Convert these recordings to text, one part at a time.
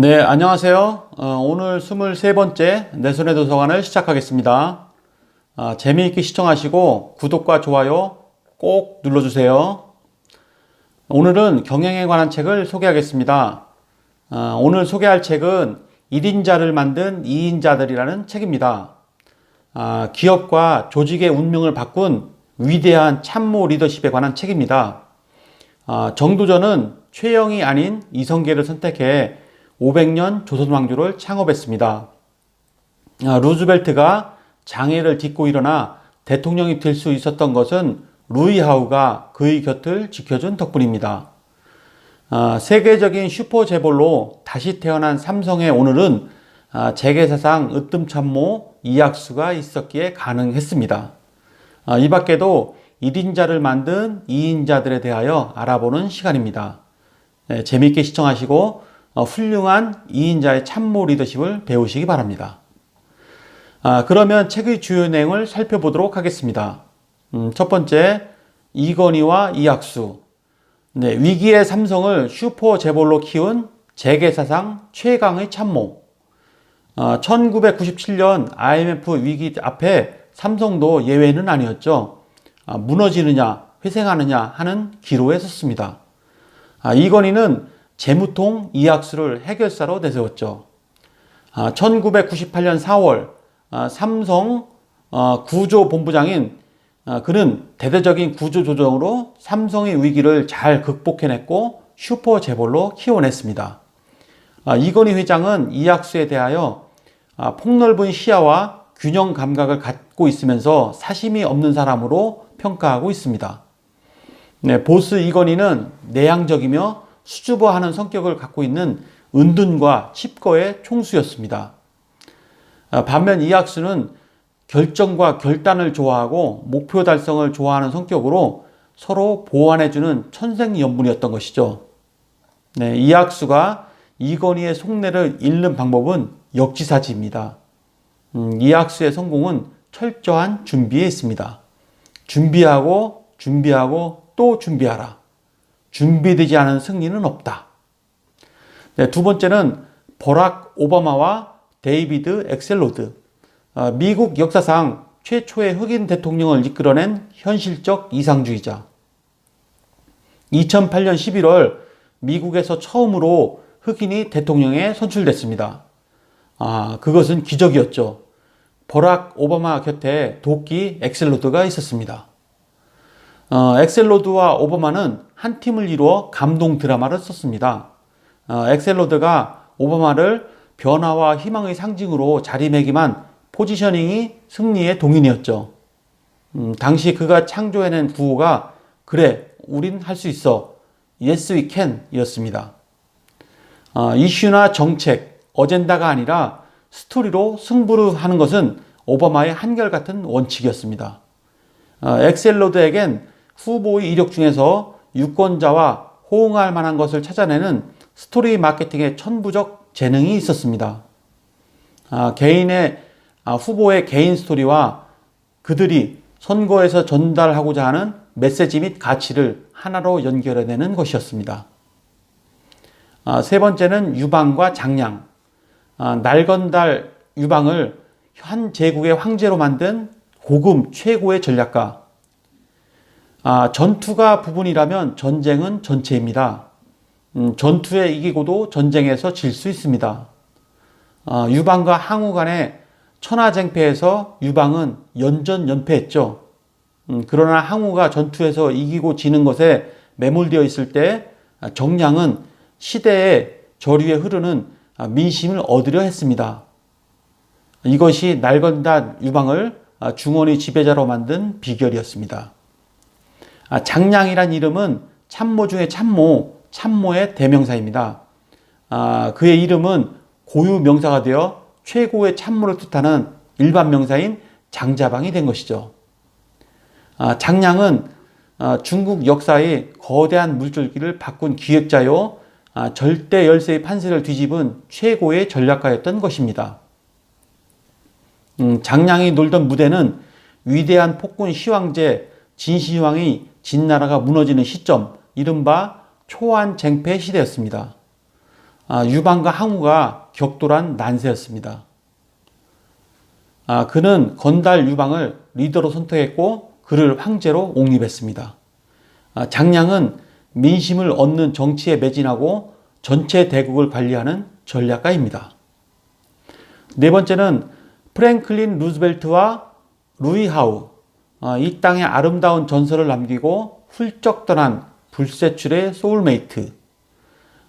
네, 안녕하세요. 어, 오늘 23번째 내 손의 도서관을 시작하겠습니다. 아, 재미있게 시청하시고 구독과 좋아요 꼭 눌러주세요. 오늘은 경영에 관한 책을 소개하겠습니다. 아, 오늘 소개할 책은 1인자를 만든 2인자들이라는 책입니다. 아, 기업과 조직의 운명을 바꾼 위대한 참모 리더십에 관한 책입니다. 아, 정두전은 최영이 아닌 이성계를 선택해 500년 조선 왕조를 창업했습니다. 아, 루즈벨트가 장애를 딛고 일어나 대통령이 될 수 있었던 것은 루이하우가 그의 곁을 지켜준 덕분입니다. 아, 세계적인 슈퍼 재벌로 다시 태어난 삼성의 오늘은 아, 재계사상 으뜸참모 이학수가 있었기에 가능했습니다. 아, 이 밖에도 1인자를 만든 2인자들에 대하여 알아보는 시간입니다. 네, 재미있게 시청하시고 어, 훌륭한 2인자의 참모 리더십을 배우시기 바랍니다. 아, 그러면 책의 주요 내용을 살펴보도록 하겠습니다. 음, 첫 번째, 이건희와 이학수. 네, 위기의 삼성을 슈퍼 재벌로 키운 재계사상 최강의 참모. 아, 1997년 IMF 위기 앞에 삼성도 예외는 아니었죠. 아, 무너지느냐, 회생하느냐 하는 기로에 섰습니다. 아, 이건희는 재무통 이학수를 해결사로 내세웠죠. 아, 1998년 4월 아, 삼성 어, 구조본부장인 아, 그는 대대적인 구조 조정으로 삼성의 위기를 잘 극복해냈고 슈퍼 재벌로 키워냈습니다. 아, 이건희 회장은 이학수에 대하여 아, 폭넓은 시야와 균형 감각을 갖고 있으면서 사심이 없는 사람으로 평가하고 있습니다. 네, 보스 이건희는 내향적이며 수줍어하는 성격을 갖고 있는 은둔과 칩거의 총수였습니다. 아, 반면 이학수는 결정과 결단을 좋아하고 목표 달성을 좋아하는 성격으로 서로 보완해주는 천생연분이었던 것이죠. 네, 이학수가 이건희의 속내를 잃는 방법은 역지사지입니다. 음, 이학수의 성공은 철저한 준비에 있습니다. 준비하고 준비하고 또 준비하라. 준비되지 않은 승리는 없다. 네, 두 번째는 버락 오바마와 데이비드 엑셀로드. 아, 미국 역사상 최초의 흑인 대통령을 이끌어낸 현실적 이상주의자. 2008년 11월 미국에서 처음으로 흑인이 대통령에 선출됐습니다. 아, 그것은 기적이었죠. 버락 오바마 곁에 도끼 엑셀로드가 있었습니다. 어, 엑셀로드와 오바마는 한 팀을 이루어 감동 드라마를 썼습니다. 어, 엑셀로드가 오바마를 변화와 희망의 상징으로 자리매김한 포지셔닝이 승리의 동인이었죠. 음, 당시 그가 창조해낸 구호가 그래, 우린 할 수 있어. Yes, we can 이었습니다. 어, 이슈나 정책, 어젠다가 아니라 스토리로 승부를 하는 것은 오바마의 한결같은 원칙이었습니다. 어, 엑셀로드에겐 후보의 이력 중에서 유권자와 호응할 만한 것을 찾아내는 스토리 마케팅의 천부적 재능이 있었습니다. 아, 개인의 아, 후보의 개인 스토리와 그들이 선거에서 전달하고자 하는 메시지 및 가치를 하나로 연결해내는 것이었습니다. 아, 세 번째는 유방과 장량. 아, 날건달 유방을 한 제국의 황제로 만든 고금 최고의 전략가. 아, 전투가 부분이라면 전쟁은 전체입니다. 음, 전투에 이기고도 전쟁에서 질 수 있습니다. 아, 유방과 항우 간의 천하쟁패에서 유방은 연전연패했죠. 음, 그러나 항우가 전투에서 이기고 지는 것에 매몰되어 있을 때 아, 정량은 시대의 저류에 흐르는 아, 민심을 얻으려 했습니다. 이것이 날건단 유방을 아, 중원의 지배자로 만든 비결이었습니다. 장량이란 이름은 참모 중에 참모, 참모의 대명사입니다. 그의 이름은 고유 명사가 되어 최고의 참모를 뜻하는 일반 명사인 장자방이 된 것이죠. 장량은 중국 역사의 거대한 물줄기를 바꾼 기획자요, 절대 열세의 판세를 뒤집은 최고의 전략가였던 것입니다. 음, 장량이 놀던 무대는 위대한 폭군 시황제 진시황이 진나라가 무너지는 시점, 이른바 초안쟁패 시대였습니다. 아, 유방과 항우가 격돌한 난세였습니다. 아, 그는 건달 유방을 리더로 선택했고 그를 황제로 옹립했습니다. 아, 장량은 민심을 얻는 정치에 매진하고 전체 대국을 관리하는 전략가입니다. 네 번째는 프랭클린 루즈벨트와 루이 하우. 아, 이 땅에 아름다운 전설을 남기고 훌쩍 떠난 불세출의 소울메이트.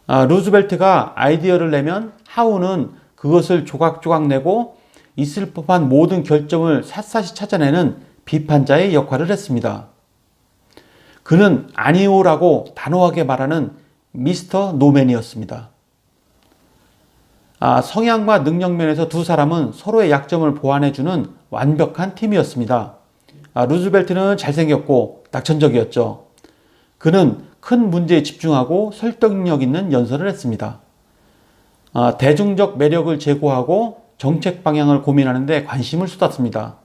아, 루즈벨트가 아이디어를 내면 하우는 그것을 조각조각 내고 있을 법한 모든 결정을 샅샅이 찾아내는 비판자의 역할을 했습니다. 그는 아니오라고 단호하게 말하는 미스터 노맨이었습니다. 아, 성향과 능력 면에서 두 사람은 서로의 약점을 보완해주는 완벽한 팀이었습니다. 아, 루즈벨트는 잘생겼고 낙천적이었죠. 그는 큰 문제에 집중하고 설득력 있는 연설을 했습니다. 아, 대중적 매력을 제고하고 정책 방향을 고민하는데 관심을 쏟았습니다.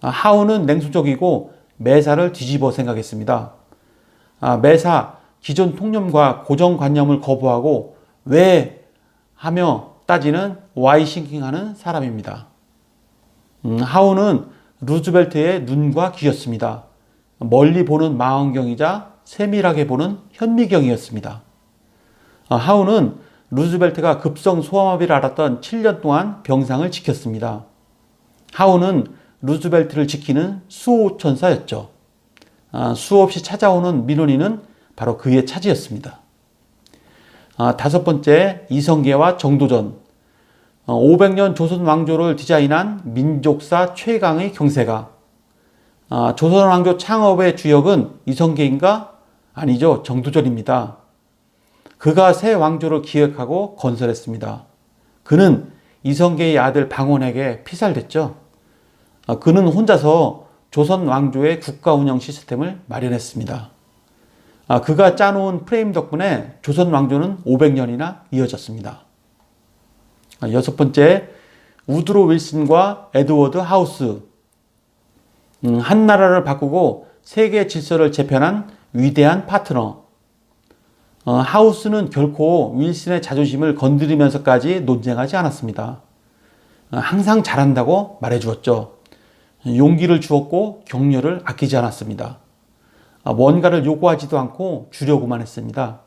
아, 하우는 냉소적이고 매사를 뒤집어 생각했습니다. 아, 매사 기존 통념과 고정관념을 거부하고 왜 하며 따지는 와이 싱킹하는 사람입니다. 음, 하우는 루즈벨트의 눈과 귀였습니다. 멀리 보는 망원경이자 세밀하게 보는 현미경이었습니다. 아, 하우는 루즈벨트가 급성 소아마비를 앓았던 7년 동안 병상을 지켰습니다. 하우는 루즈벨트를 지키는 수호천사였죠. 아, 수없이 찾아오는 민원인은 바로 그의 차지였습니다. 아, 다섯 번째, 이성계와 정도전. 어, 500년 조선 왕조를 디자인한 민족사 최강의 경세가. 아, 조선 왕조 창업의 주역은 이성계인가? 아니죠. 정도전입니다. 그가 새 왕조를 기획하고 건설했습니다. 그는 이성계의 아들 방원에게 피살됐죠. 아, 그는 혼자서 조선 왕조의 국가 운영 시스템을 마련했습니다. 아, 그가 짜놓은 프레임 덕분에 조선 왕조는 500년이나 이어졌습니다. 아, 여섯 번째, 우드로 윌슨과 에드워드 하우스. 음, 한 나라를 바꾸고 세계 질서를 재편한 위대한 파트너. 어, 하우스는 결코 윌슨의 자존심을 건드리면서까지 논쟁하지 않았습니다. 어, 항상 잘한다고 말해주었죠. 용기를 주었고 격려를 아끼지 않았습니다. 아, 뭔가를 요구하지도 않고 주려고만 했습니다.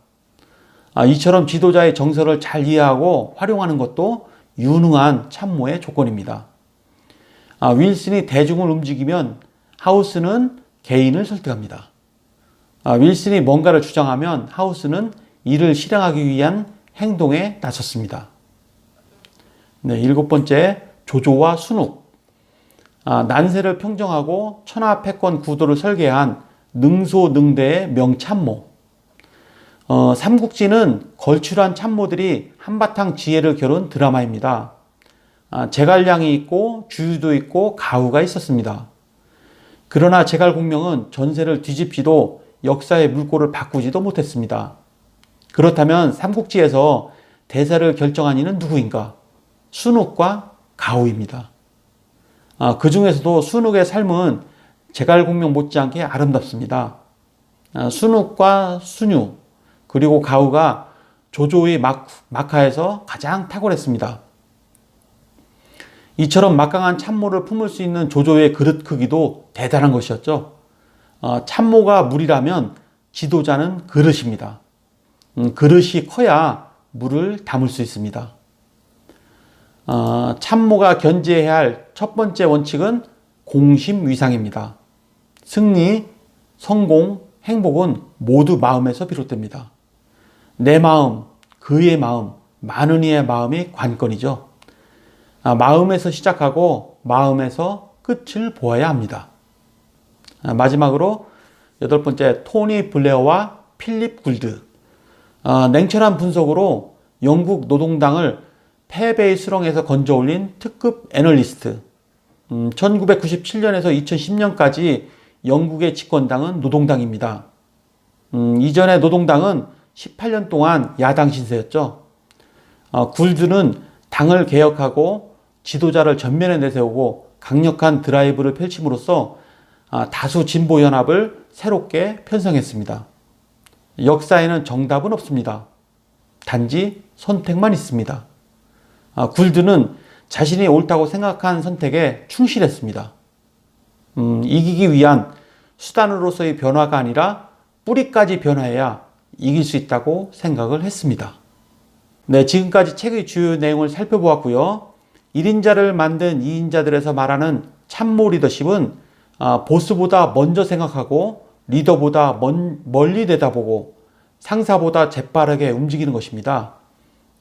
아, 이처럼 지도자의 정서를 잘 이해하고 활용하는 것도 유능한 참모의 조건입니다. 아, 윌슨이 대중을 움직이면 하우스는 개인을 설득합니다. 윌슨이 뭔가를 주장하면 하우스는 이를 실행하기 위한 행동에 나섰습니다. 네, 일곱 번째, 조조와 순욱. 난세를 평정하고 천하 패권 구도를 설계한 능소능대의 명참모. 어, 삼국지는 걸출한 참모들이 한바탕 지혜를 겨룬 드라마입니다. 아, 제갈량이 있고 주유도 있고 가후가 있었습니다. 그러나 제갈공명은 전세를 뒤집지도 역사의 물꼬를 바꾸지도 못했습니다. 그렇다면 삼국지에서 대사를 결정한 이는 누구인가? 순욱과 가후입니다. 아, 그 중에서도 순욱의 삶은 제갈공명 못지않게 아름답습니다. 아, 순욱과 순유 그리고 가우가 조조의 막, 마카에서 가장 탁월했습니다. 이처럼 막강한 참모를 품을 수 있는 조조의 그릇 크기도 대단한 것이었죠. 어, 참모가 물이라면 지도자는 그릇입니다. 음, 그릇이 커야 물을 담을 수 있습니다. 어, 참모가 견제해야 할 첫 번째 원칙은 공심위상입니다. 승리, 성공, 행복은 모두 마음에서 비롯됩니다. 내 마음, 그의 마음, 이의 마음이 관건이죠. 아, 마음에서 시작하고 마음에서 끝을 보아야 합니다. 아, 마지막으로 여덟 번째 토니 블레어와 필립 굴드. 아, 냉철한 분석으로 영국 노동당을 패배의 수렁에서 건져 올린 특급 애널리스트. 음, 1997년에서 2010년까지 영국의 집권당은 노동당입니다. 음, 이전에 노동당은 18년 동안 야당 신세였죠. 어, 굴드는 당을 개혁하고 지도자를 전면에 내세우고 강력한 드라이브를 펼침으로써 아, 다수 진보 연합을 새롭게 편성했습니다. 역사에는 정답은 없습니다. 단지 선택만 있습니다. 아, 굴드는 자신이 옳다고 생각한 선택에 충실했습니다. 음, 이기기 위한 수단으로서의 변화가 아니라 뿌리까지 변화해야 이길 수 있다고 생각을 했습니다. 네, 지금까지 책의 주요 내용을 살펴보았고요. 1인자를 만든 2인자들에서 말하는 참모 리더십은 아, 보스보다 먼저 생각하고 리더보다 먼, 멀리 내다보고 상사보다 재빠르게 움직이는 것입니다.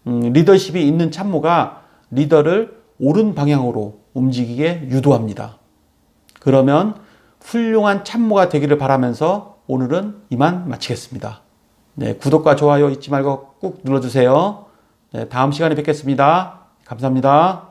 음, 리더십이 있는 참모가 리더를 옳은 방향으로 움직이게 유도합니다. 그러면 훌륭한 참모가 되기를 바라면서 오늘은 이만 마치겠습니다. 네, 구독과 좋아요 잊지 말고 꾹 눌러주세요. 네, 다음 시간에 뵙겠습니다. 감사합니다.